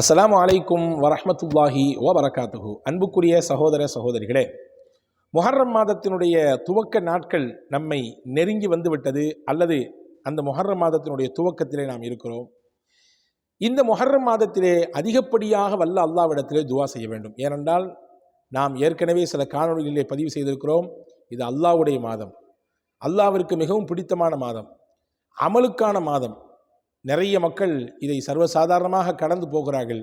அஸ்லாம் அலைக்கும் வரஹ்மத்துல்லாஹி வரகாத்துஹு அன்புக்குரிய சகோதர சகோதரிகளே முஹர்ரம் மாதத்தினுடைய துவக்க நாட்கள் நம்மை நெருங்கி வந்துவிட்டது அல்லது அந்த முஹர்ரம் மாதத்தினுடைய துவக்கத்திலே நாம் இருக்கிறோம். இந்த முஹர்ரம் மாதத்திலே அதிகப்படியாக வல்ல அல்லாவிடத்திலே துவா செய்ய வேண்டும். ஏனென்றால் நாம் ஏற்கனவே சில காணொலிகளிலே பதிவு செய்திருக்கிறோம். இது அல்லாவுடைய மாதம். அல்லாவிற்கு மிகவும் பிடித்தமான மாதம். அமலுக்கான மாதம். நிறைய மக்கள் இதை சர்வசாதாரணமாக கடந்து போகிறார்கள்.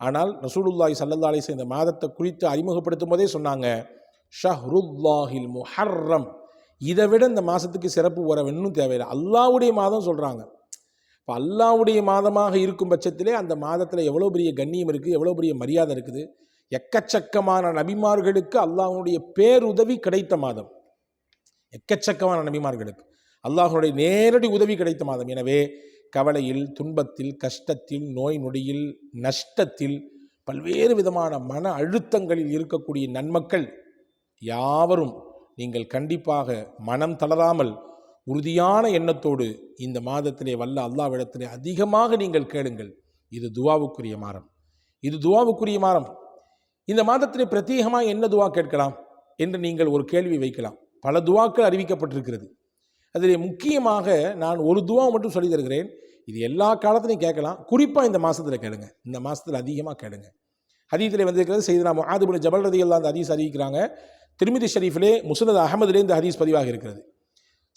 ஆனால் ரசூலுல்லாய் ஸல்லல்லாஹு அலைஹி இந்த மாதத்தை குறித்து அறிமுகப்படுத்தும் போதே சொன்னாங்க ஷஹ்ருல்லாஹில் முஹர்ரம். இதை விட இந்த மாதத்துக்கு சிறப்பு வர இன்னும் தேவையில்லை. அல்லாவுடைய மாதம் சொல்கிறாங்க இப்போ அல்லாவுடைய மாதமாக இருக்கும் பட்சத்திலே அந்த மாதத்தில் எவ்வளோ பெரிய கண்ணியம் இருக்குது எவ்வளோ பெரிய மரியாதை இருக்குது. எக்கச்சக்கமான நபிமார்களுக்கு அல்லாஹனுடைய பேருதவி கிடைத்த மாதம். எக்கச்சக்கமான நபிமார்களுக்கு. அல்லாஹனுடைய நேரடி உதவி கிடைத்த மாதம். எனவே கவலையில் துன்பத்தில் கஷ்டத்தில் நோய் நொடியில் நஷ்டத்தில் பல்வேறு விதமான மன அழுத்தங்களில் இருக்கக்கூடிய நன்மக்கள் யாவரும் நீங்கள் கண்டிப்பாக மனம் தளராமல் உறுதியான எண்ணத்தோடு இந்த மாதத்திலே வல்ல அல்லாவிடத்திலே அதிகமாக நீங்கள் கேளுங்கள். இது துவாவுக்குரிய மாதம் இது துவாவுக்குரிய மாதம் இந்த மாதத்திலே பிரத்யேகமாக என்ன துவா கேட்கலாம் என்று நீங்கள் ஒரு கேள்வி வைக்கலாம். பல துவாக்கள் அறிவிக்கப்பட்டிருக்கிறது. அதில் முக்கியமாக நான் ஒரு துவா மட்டும் சொல்லி தருகிறேன். இது எல்லா காலத்துலையும் கேட்கலாம். குறிப்பாக இந்த மாதத்தில் கேளுங்க. இந்த மாதத்தில் அதிகமாக கேளுங்க. ஹதீத்தில் வந்திருக்கிறது செய்தனா முஹாதுபுன் ஜபல் ரதி அந்த ஹதீஸ் அறிவிக்கிறாங்க. திருமிதி ஷரீஃபிலே முசனத் அகமதுலே இந்த ஹதீஸ் பதிவாக இருக்கிறது.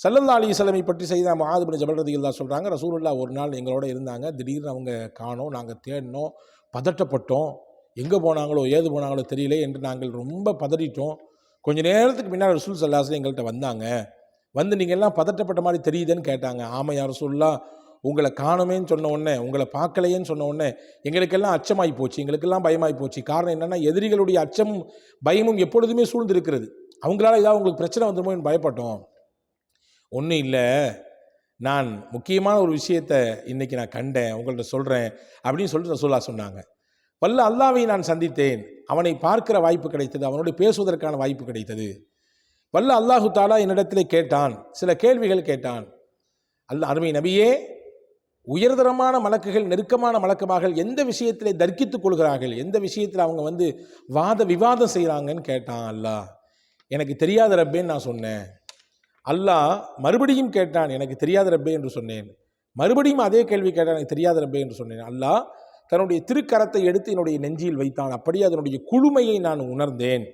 சல்லல்லா அலி சலமை பற்றி செய்தா முஹாதுபின் ஜபல் ரதி அல்லா சொல்கிறாங்க ரசூலுல்லா ஒரு நாள் எங்களோட இருந்தாங்க. திடீர்னு அவங்க காணோம். நாங்கள் தேடினோம். பதட்டப்பட்டோம். எங்கே போனாங்களோ ஏது போனாங்களோ தெரியல என்று நாங்கள் ரொம்ப பதறிட்டோம். கொஞ்ச நேரத்துக்கு முன்னால் ரசூல் சல்லாஸ்ல எங்கள்கிட்ட வந்தாங்க. வந்து நீங்கள் எல்லாம் பதட்டப்பட்ட மாதிரி தெரியுதுன்னு கேட்டாங்க. ஆமாம் யார் ரசூல்லா உங்களை காணுமேன்னு சொன்ன உடனே உங்களை பார்க்கலையேன்னு சொன்ன உடனே எங்களுக்கெல்லாம் அச்சமாகி போச்சு. எங்களுக்கெல்லாம் பயமாகி போச்சு. காரணம் என்னென்னா எதிரிகளுடைய அச்சமும் பயமும் எப்பொழுதுமே சூழ்ந்திருக்கிறது. அவங்களால ஏதாவது உங்களுக்கு பிரச்சனை வந்துருமோன்னு பயப்பட்டோம். ஒன்றும் இல்லை. நான் முக்கியமான ஒரு விஷயத்தை இன்றைக்கி நான் கண்டேன். உங்கள்கிட்ட சொல்கிறேன் அப்படின்னு சொல்லிட்டு ரசூல்லா சொன்னாங்க. வல்ல அல்லாவை நான் சந்தித்தேன். அவனை பார்க்கிற வாய்ப்பு கிடைத்தது. அவனோடு பேசுவதற்கான வாய்ப்பு கிடைத்தது. வல்ல அல்லாஹு தாலா என்னிடத்தில் கேட்டான். சில கேள்விகள் கேட்டான். அல்ல அருமை நபியே உயர்தரமான மலக்குகள் நெருக்கமான மலக்குமார்கள் எந்த விஷயத்திலே தர்க்கித்துக் கொள்கிறார்கள்? எந்த விஷயத்தில் அவங்க வந்து வாத விவாதம் செய்கிறாங்கன்னு கேட்டான் அல்லாஹ். எனக்கு தெரியாத ரப்பேன்னு நான் சொன்னேன். அல்லாஹ் மறுபடியும் கேட்டான் எனக்கு தெரியாத ரப்பே என்று சொன்னேன். மறுபடியும் அதே கேள்வி கேட்டான் எனக்கு தெரியாத ரப்பே என்று சொன்னேன். அல்லாஹ் தன்னுடைய திருக்கரத்தை எடுத்து என்னுடைய நெஞ்சில் வைத்தான். அப்படியே அதனுடைய குழுமையை நான் உணர்ந்தேன்.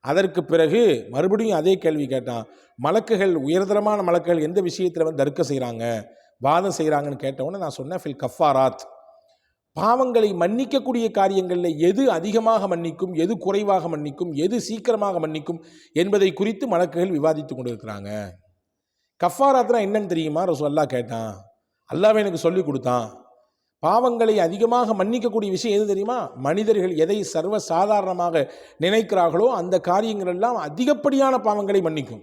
அதற்கு பிறகு மறுபடியும் அதே கேள்வி கேட்டான். மலக்குகள் உயர்தரமான மலக்குகள் எந்த விஷயத்தில் வந்து தர்க்க செய்கிறாங்க வாதம் செய்கிறாங்கன்னு கேட்டவுடனே நான் சொன்னேன் ஃபில் கஃபாராத். பாவங்களை மன்னிக்கக்கூடிய காரியங்களில் எது அதிகமாக மன்னிக்கும் எது குறைவாக மன்னிக்கும் எது சீக்கிரமாக மன்னிக்கும் என்பதை குறித்து மலக்குகள் விவாதித்து கொண்டிருக்கிறாங்க. கஃபாராத்னா என்னன்னு தெரியுமா? ரசூல்லா கேட்டான். அல்லாவே எனக்கு சொல்லி கொடுத்தான். பாவங்களை அதிகமாக மன்னிக்கக்கூடிய விஷயம் எது தெரியுமா? மனிதர்கள் எதை சர்வ சாதாரணமாக நினைக்கிறார்களோ அந்த காரியங்கள் எல்லாம் அதிகப்படியான பாவங்களை மன்னிக்கும்.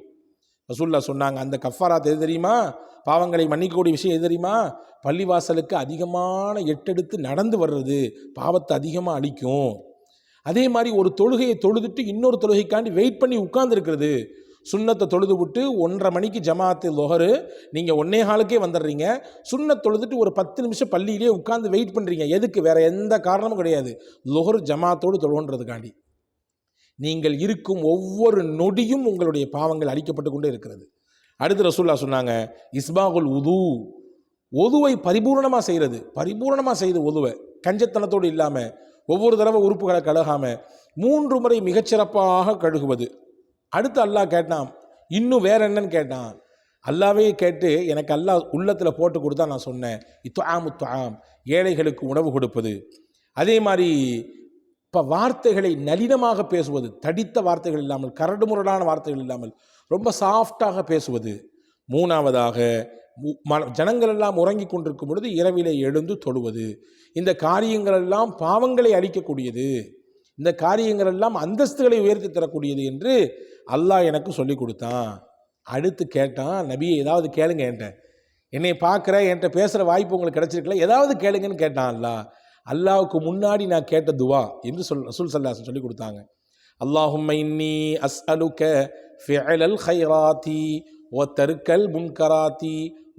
ரசூல்லா சொன்னாங்க அந்த கஃபாராத் எது தெரியுமா? பாவங்களை மன்னிக்கக்கூடிய விஷயம் எது தெரியுமா? பள்ளிவாசலுக்கு அதிகமான எட்டெடுத்து நடந்து வர்றது பாவத்தை அதிகமாக அழிக்கும். அதே மாதிரி ஒரு தொழுகையை தொழுதுட்டு இன்னொரு தொழுகைக்காண்டி வெயிட் பண்ணி உட்கார்ந்துருக்கிறது. சுண்ணத்தை தொழுது விட்டு ஒன்றரை மணிக்கு ஜமாத்து லொஹரு. நீங்கள் ஒன்னே காலுக்கே வந்துடுறீங்க. சுண்ணத் தொழுதுட்டு ஒரு பத்து நிமிஷம் பள்ளியிலே உட்காந்து வெயிட் பண்ணுறீங்க எதுக்கு? வேறு எந்த காரணமும் கிடையாது. லொஹரு ஜமாத்தோடு தொழுன்றதுக்காண்டி நீங்கள் இருக்கும் ஒவ்வொரு நொடியும் உங்களுடைய பாவங்கள் அழிக்கப்பட்டு கொண்டே இருக்கிறது. அடுத்து ரசூல்லா சொன்னாங்க இஸ்பாகுல் உது. ஒதுவை பரிபூர்ணமாக செய்கிறது பரிபூர்ணமாக செய்து ஒதுவை. கஞ்சத்தனத்தோடு இல்லாமல் ஒவ்வொரு தடவை உறுப்புகளை கழுகாமல் மூன்று முறை மிகச்சிறப்பாக கழுகுவது. அடுத்து அல்லாஹ் கேட்டான் இன்னும் வேற என்னன்னு கேட்டான்? அல்லாவே கேட்டு எனக்கு அல்லாஹ் உள்ளத்தில் போட்டு கொடுத்தா நான் சொன்னேன். இத்துஆம் ஆம் ஏழைகளுக்கு உணவு கொடுப்பது. அதே மாதிரி இப்போ வார்த்தைகளை நளினமாக பேசுவது தடித்த வார்த்தைகள் இல்லாமல் கரடுமுரடான வார்த்தைகள் இல்லாமல் ரொம்ப சாஃப்டாக பேசுவது. மூணாவதாக மு- ம- ஜனங்கள் எல்லாம் உறங்கி கொண்டிருக்கும் பொழுது இரவிலே எழுந்து தொழுவது. இந்த காரியங்கள் எல்லாம் பாவங்களை அழிக்கக்கூடியது. இந்த காரியங்கள் எல்லாம் அந்தஸ்துகளை உயர்த்தி தரக்கூடியது என்று அல்லாஹ் எனக்கு சொல்லி கொடுத்தான். அடுத்து கேட்டான் நபி ஏதாவது கேளுங்க என்கிட்ட. என்னை பார்க்குற என்கிட்ட பேசுகிற வாய்ப்பு உங்களுக்கு கிடச்சிருக்கல ஏதாவது கேளுங்கன்னு கேட்டான் அல்லா அல்லாவுக்கு முன்னாடி நான் கேட்ட துவா என்று சொல் ரசூல் சல்லாஸ் சொல்லி கொடுத்தாங்க. அல்லாஹும் இன்னி அஸ் அலுக்க ஃபிஅலல் ஹைராத்தி ஓ தருக்கல் முன்கராத்தி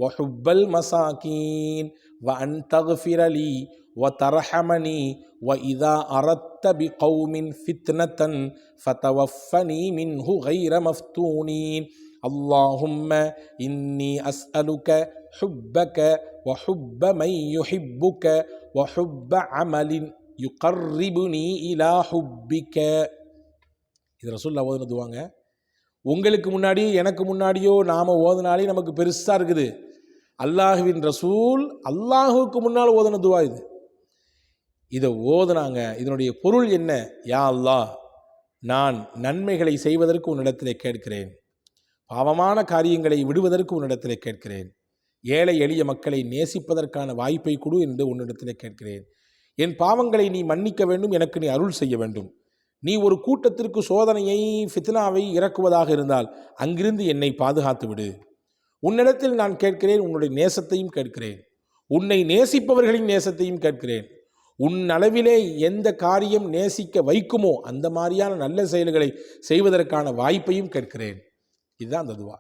ஒஹுப்பல் மசாக்கீன் வ அன் தகுஃபிரலி المساكين وأن تغفر لي وترحمني وإذا أردت بقوم فتنة فتوفني منه غير مفتونين اللهم إني أسألك حبك وحب من يحبك وحب عمل يقربني إلى حبك இது ரசூல்லா ஓதுனதுவாங்க உங்களுக்கு முன்னாடி எனக்கு முன்னாடியோ நாம் ஓதுனாலே நமக்கு பெருசாக இருக்குது அல்லாஹுவின் ரசூல் அல்லாஹுவுக்கு முன்னால் ஓதுன துவா இது இதை ஓதுனாங்க. இதனுடைய பொருள் என்ன? யா அல்லா நான் நன்மைகளை செய்வதற்கு உன்னிடத்திலே கேட்கிறேன். பாவமான காரியங்களை விடுவதற்கு உன்னிடத்திலே கேட்கிறேன். ஏழை எளிய மக்களை நேசிப்பதற்கான வாய்ப்பை கொடு என்று உன்னிடத்திலே கேட்கிறேன். என் பாவங்களை நீ மன்னிக்க வேண்டும் எனக்கு நீ அருள் செய்ய வேண்டும். நீ ஒரு கூட்டத்திற்கு சோதனையை ஃபித்னாவை இறக்குவதாக இருந்தால் அங்கிருந்து என்னை பாதுகாத்து விடு. உன்னிடத்தில் நான் கேட்கிறேன் உன்னுடைய நேசத்தையும் கேட்கிறேன். உன்னை நேசிப்பவர்களின் நேசத்தையும் கேட்கிறேன். உன் அளவிலே எந்த காரியம் நேசிக்க வைக்குமோ அந்த மாதிரியான நல்ல செயல்களை செய்வதற்கான வாய்ப்பையும் கேட்கிறேன். இதுதான் அந்த துவா.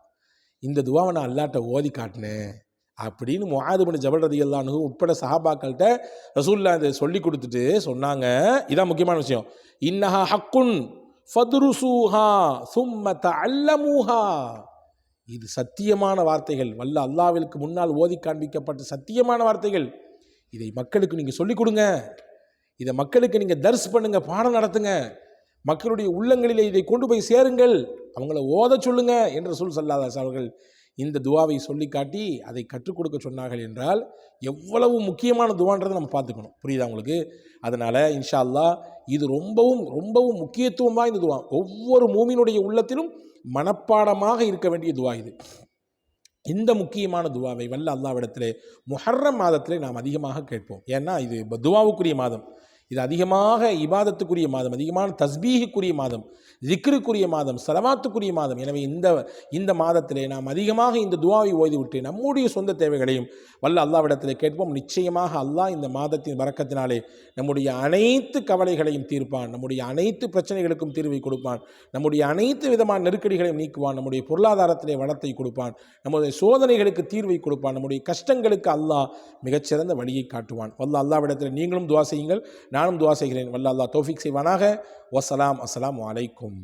இந்த துவாவை நான் அல்லாட்ட ஓதி காட்டினேன். அப்படின்னு முஆதுபனு ஜபல் ரதி அல்லானு உட்பட சஹாபாக்கள்கிட்ட ரசூல்லா இதை சொல்லி கொடுத்துட்டு சொன்னாங்க. இதான் முக்கியமான விஷயம். இன்னஹா ஹக்குன் ஃபதுருசூஹா சும்ம அல்லமூஹா இது சத்தியமான வார்த்தைகள். வல்ல அல்லாவிற்கு முன்னால் ஓதி காண்பிக்கப்பட்ட சத்தியமான வார்த்தைகள். இதை மக்களுக்கு நீங்கள் சொல்லிக் கொடுங்க. இதை மக்களுக்கு நீங்கள் தர்ஸ் பண்ணுங்க பாடம் நடத்துங்க. மக்களுடைய உள்ளங்களிலே இதை கொண்டு போய் சேருங்கள். அவங்கள ஓத சொல்லுங்க என்று சொல் சல்லாதாஸ் அவர்கள் இந்த துவாவை சொல்லி காட்டி அதை கற்றுக் கொடுக்க சொன்னார்கள் என்றால் எவ்வளவு முக்கியமான துவான்றதை நம்ம பார்த்துக்கணும். புரியுதா உங்களுக்கு? அதனால் இன்ஷா அல்லா இது ரொம்பவும் ரொம்பவும் முக்கியத்துவம் வாய்ந்த துவா. ஒவ்வொரு மூமியினுடைய உள்ளத்திலும் மனப்பாடமாக இருக்க வேண்டிய துவா இது. இந்த முக்கியமான துவாவை வல்ல அல்லாவிடத்திலே முஹர்ரம் மாதத்திலே நாம் அதிகமாக கேட்போம். ஏன்னா இது துவாவுக்குரிய மாதம். இது அதிகமாக இபாதத்துக்குரிய மாதம் அதிகமான தஸ்பீகுக்குரிய மாதம் ஜிக்ருக்குரிய மாதம் சலவாத்துக்குரிய மாதம். எனவே இந்த இந்த மாதத்திலே நாம் அதிகமாக இந்த துவாவை ஓதிவிட்டு நம்முடைய சொந்த தேவைகளையும் வல்ல அல்லாவிடத்திலே கேட்போம். நிச்சயமாக அல்லாஹ் இந்த மாதத்தின் வரக்கத்தினாலே நம்முடைய அனைத்து கவலைகளையும் தீர்ப்பான். நம்முடைய அனைத்து பிரச்சனைகளுக்கும் தீர்வை கொடுப்பான். நம்முடைய அனைத்து விதமான நெருக்கடிகளையும் நீக்குவான். நம்முடைய பொருளாதாரத்திலே வளத்தை கொடுப்பான். நம்முடைய சோதனைகளுக்கு தீர்வை கொடுப்பான். நம்முடைய கஷ்டங்களுக்கு அல்லாஹ் மிகச்சிறந்த வழியை காட்டுவான். வல்ல அல்லாவிடத்தில் நீங்களும் துவா செய்யுங்கள். நானும் துவா செய்கிறேன். வல்ல அல்லாஹ் தௌஃபிக் செய்வானாக. வசலாம் அஸ்ஸலாமு அலைக்கும்.